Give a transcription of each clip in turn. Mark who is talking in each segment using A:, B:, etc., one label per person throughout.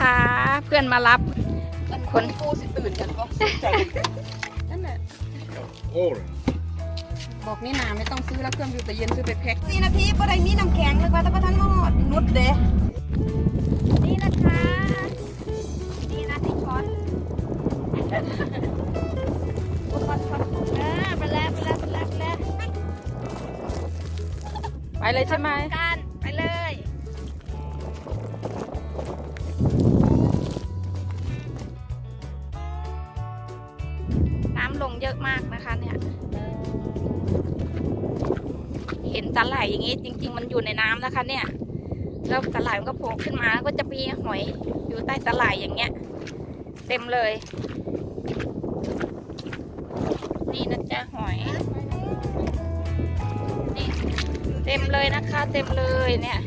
A: ค่ะ เพื่อนมารับคน
B: กูสิตื่นกันก็นั่นแหละ
C: Åren.
B: บอกนี่นาไม่ต้องซื้อแล้วเครื่องอยู่แต่เย็นซื้อไปแพ็คสี่นาทีบ่ได้มีน้ำแข็งเลยว่าแต่ว่าท่านมาหอดนุดเด้
A: นี่นะคะนี่นะที่ช้อนช้อนช้อนเออไปแล้วไปแล้วไปแล้วไปแล้ว
B: ไปเลยใช่ไหม
A: อย่างงี้ จริง ๆ มันอยู่ในน้ำนะคะ เนี่ย แล้วตะไหลมันก็โผล่ขึ้นมาก็จะมีหอยอยู่ใต้ตะไหลอย่างเงี้ย เต็มเลย นี่นะจ๊ะหอย นี่ เต็มเลยนะคะ เต็มเลยเนี่ย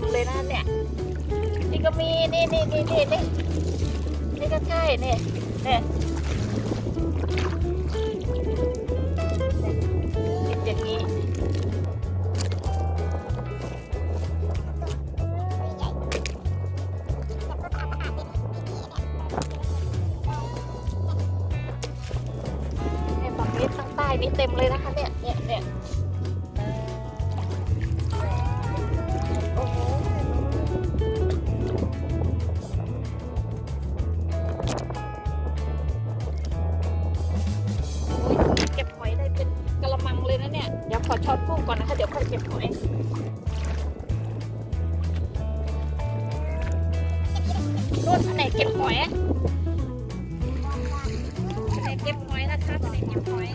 A: มเลยนะเนี่ย นี่ก็มี นี่นี่นี่นี่นี่นี่ก็ใช่นี่เนี่ยติดอย่างนี้เนี่ยฝั่งนี้ทางใต้นี่เต็มเลยนะคะเนี่ย นะคะ เดี๋ยวค่อยเก็บหอยรุ่นแผนกเก็บหอยแผนกเก็บหอยนะคะแผนกเก็บหอย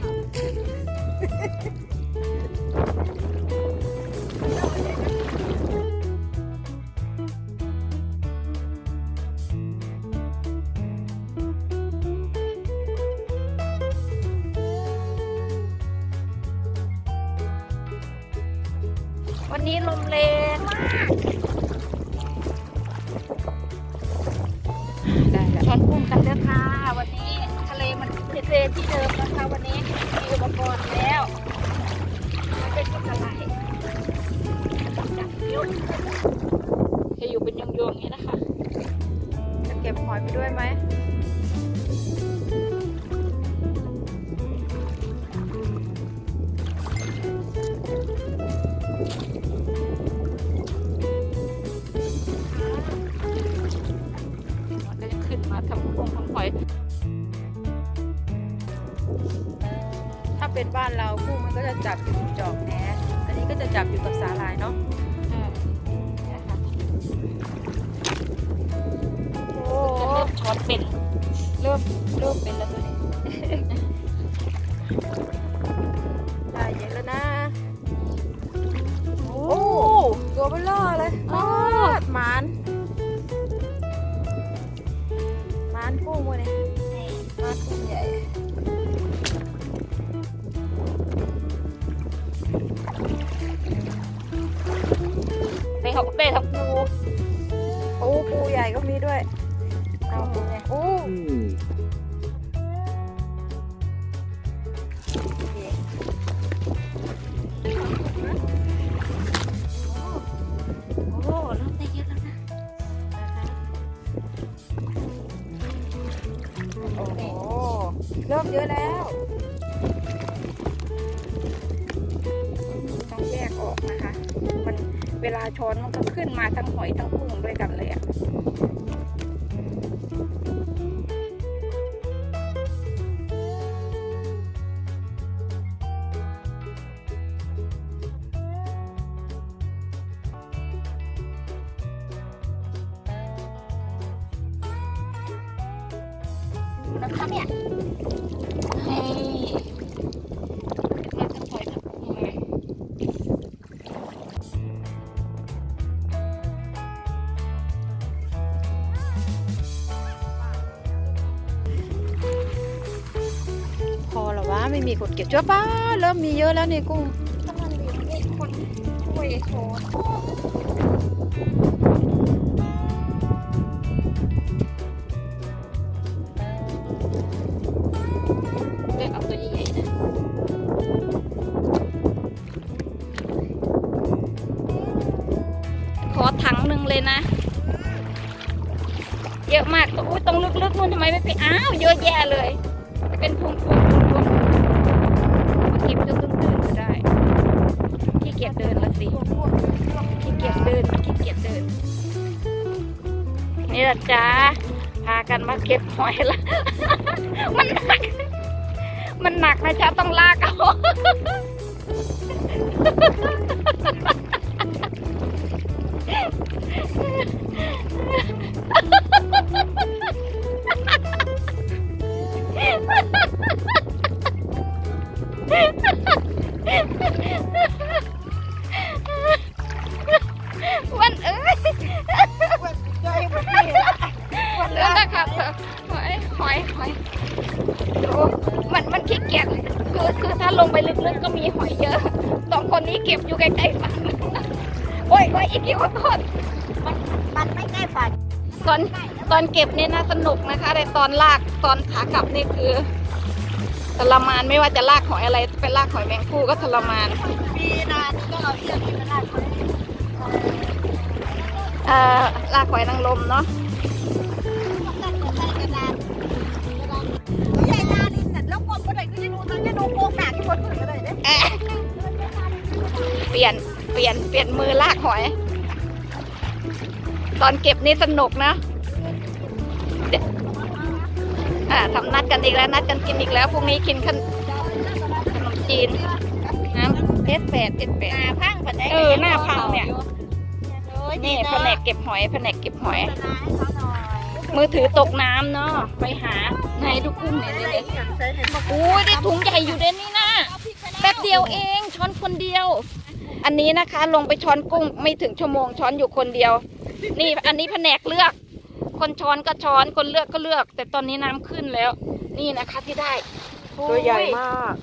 A: วันนี้ลมแรงมากได้แล้วช้อนกุ้งกันเด้อค่ะ วันนี้ทะเลมันเทๆที่เดิมนะคะ เป็นบ้าน
B: เรากุ้งมันก็จะจับอยู่จอกแหนอันนี้ก็จะจับอยู่กับสาหร่ายเนาะ
A: เออเนี่ยค่ะ
B: โอ้
A: จะเริ่มช้อนเป็น
B: เริ่มเริ่มเป็นแล้วตัวนี้ได้เยอะแล้วนะ
A: โอ้
B: โอ้ตัวเบลอ เป็
A: นของเป็นของปู
B: ปูปูใหญ่ก็มีด้วยเอาปูเนี่ยโอ้
A: โอ้เริ่มได้เยอะแล้วนะ
B: โอ้โหเริ่มเยอะแล้ว
A: เวลาช้อนมันก็ขึ้นมาทั้งหอยทั้งกุ้งด้วยกันเลยอะดูนะคะเนี่ย
B: ไม่มีคนเก็บจ้าป้าเริ่มมีเยอะแล้วนี่กุ้ง
A: มันมีนี่คนคุยโชว์เด็กเอาตัวใหญ่นะขอถังหนึ่งเลยนะ เยอะมากอุ้ยตรงลึกๆนู่นทำไมไม่ไปอ้าว เยอะแยะเลย เป็นพวงๆพวงๆพวง มาเก็บหอยละ มันหนัก มันหนักนะจ๊ะต้องลากเอา หอยหอยหอยดูมันมันขี้เกียจคือคือถ้าลงไปลึกๆก็มีหอยเยอะสองคนนี้เก็บอยู่ใกล้ๆฝั่งโอ้ยโอ้ยอีกทีขอโทษ
B: มันไม่ใกล้ฝัน
A: ตอนตอนเก็บนี่น่าสนุกนะคะ แต่ตอนลากตอนขากลับนี่คือทรมานไม่ว่าจะลากหอยอะไรเป็นลากหอยแมงคู่ก็ทรมาน
B: ปีนานี่ก็เราเรียกที่มันน่าคน
A: เอ่อลากหอยนางรมเนาะ
B: จะดูโกงหนักที่คนอื่นก็ได้เนี่ย
A: แอะเปลี่ยนเปลี่ยนเปลี่ยนมือลากหอย ตอนเก็บนี่สนุกนะอ่าทำนัดกันอีกแล้วนัดกันกินอีกแล้วพรุ่งนี้กินขนมจีนน้ำเอสแปดเอสแปด
B: หน้าพังปันได้
A: เออหน้าพังเนี่ยนี่แผนกเก็บหอยแผนกเก็บหอย มือถือตกน้ำเนาะไปหาไหนดูกุ้งเนี่ยเลยอุ้ยได้ถุงใหญ่อยู่เด่นนี่นะแป๊บเดียวเองช้อนคนเดียว อันนี้นะคะลงไปช้อนกุ้งไม่ถึงชั่วโมงช้อนอยู่คนเดียว นี่อันนี้แผนกเลือก คนช้อนก็ช้อนคนเลือกก็เลือก แต่ตอนนี้น้ำขึ้นแล้ว นี่นะคะที่ได้
B: ตัวใหญ่มาก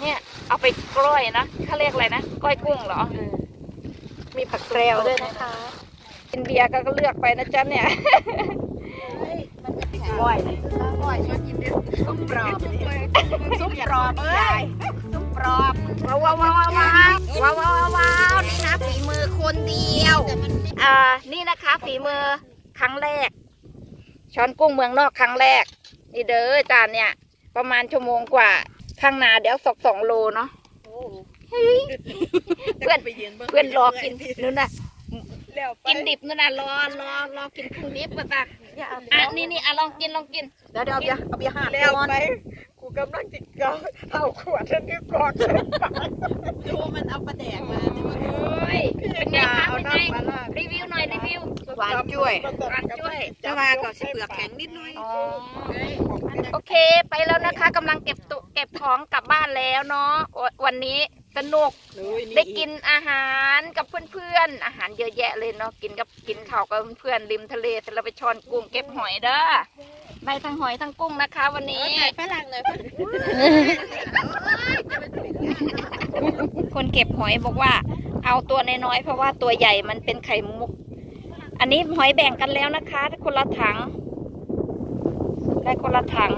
A: เนี่ยเอาไปกล้อยนะเขาเรียกอะไรนะก้อยกุ้งเหรอ มีผักแกรวด้วยนะคะกินเบียร์ก็เลือกไปนะจ๊ะเนี่ย
B: บ่อยเลยบ่อยชอบกินเนี่ยซุปปลอมซุปปลอมเอ้ยซุปปลอม
A: ว้าวว้าวว้าวว้าวว้าวว้าวว้าวนี่นะฝีมือคนเดียวอ่านี่นะคะ ฝีมือครั้งแรก ช้อนกุ้งเมืองนอกครั้งแรก นี่เด้อจานเนี่ย ประมาณชั่วโมงกว่าข้างหนาเดี๋ยวสอกสองโลเนาะเฮ้ยเพื่อนเพื่อนรอกินนู่นน่ะกินดิบนู่นน่ะรอรอรอกินกุ้งดิ บมาตะอะนี่นี่อะลองกินลองกิน
B: เดี๋ยวเดี๋ยวเอาเบียร์เอาเบียร์ห้า
C: แล้วไปกูกำลังจิตเกาเอาขวดนั่นนี่กอด
B: ดูมันเอาปลาแดกมา
A: โอ้ยเป็นไงคะ
C: เอา
A: เป็นไง
C: น้ำมาลาด
A: รีวิวหน่อยรีวิว
B: หวานจ้วย
A: หวานจ้วย
B: จะมาก่อนสิเปลือกแข็งนิดหน่อย
A: อ๋อโอเคไปแล้วนะคะกำลังเก็บตุเก็บของกลับบ้านแล้วเนาะววันนี้ สนุกได้กินอาหารกับเพื่อนๆ อาหารเยอะแยะเลยเนาะกินกับกินข้าวกับเพื่อนๆริมทะเลเสร็จแล้วไปช้อนกุ้งเก็บหอยเด้อได้ทั้งหอยทั้งกุ้งนะคะ วันนี้
B: ฝรั่งเลย
A: คนเก็บหอยบอกว่า เอาตัวน้อยๆเพราะว่าตัวใหญ่มันเป็นไข่มุก อันนี้หอยแบ่งกันแล้วนะคะคนละถังได้คนละถัง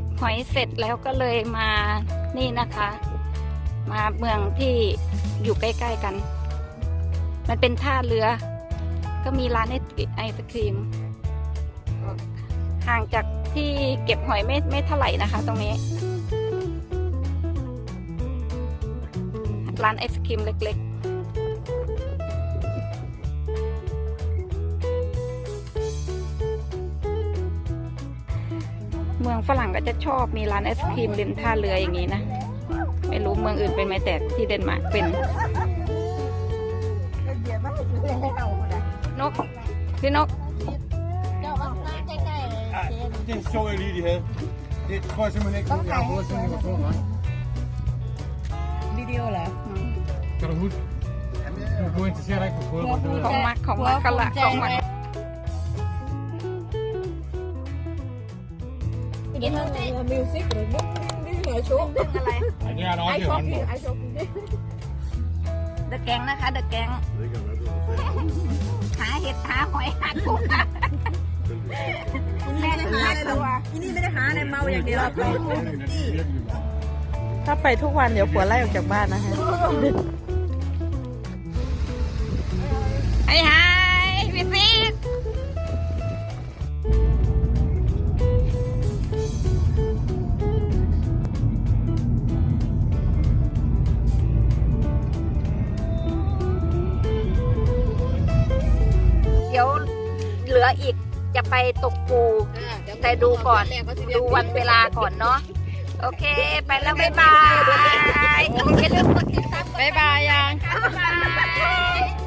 A: ก็บหอยเสร็จแล้วก็เลยมานี่นะคะ มาเมืองที่อยู่ใกล้ ๆกัน มันเป็นท่าเรือ ก็มีร้านไอติไอศครีม ห่างจากที่เก็บหอยไม่ไม่เท่าไหร่นะคะ ตรงนี้ ร้านไอศครีมเล็ก ๆ มืองฝรั่งก็จะชอบมีร้านไอศครีมริมท่าเรืออย่างนี้นะ ไม่รู้เมืองอื่นเป็นไหมแต่ที่เดนมาร์กเป็น นก พี่นก
C: Den sjov elite, de havde. Det tror jeg simpelthen ikke, jeg har fået siden jeg var 2 år.
B: วิดีโอเหรอ
C: Kan du huske? vou encher aí com o
A: ของมักของมักกันละของมัก
B: กินอะไรมิวสิกหรือบุ๊กนี่เหนือโชว์ดึงอะไร
C: Aqui é a nossa,
B: ไอชอบ
C: mano.
B: ไอชอบ
A: เดอะแกงนะคะ เดอะแกงหาเห็ดหาหอยหากุ้ง
B: แม่ไม่ได้หาอะไรหรอกที่นี่ไม่ได้หาอะไรเมาอย่างเดียว
D: ถ้าไปทุกวันเดี๋ยวผัวไล่ออกจากบ้านนะคะ
A: ไอ้ฮพี่ เหลืออีกจะไปตกปูแต่ดูก่อนดูวันเวลาก่อนเนาะโอเค ไปแล้วบ๊ายบายอย่าลืมกดติดตามบ๊ายบายยังบ๊ายบาย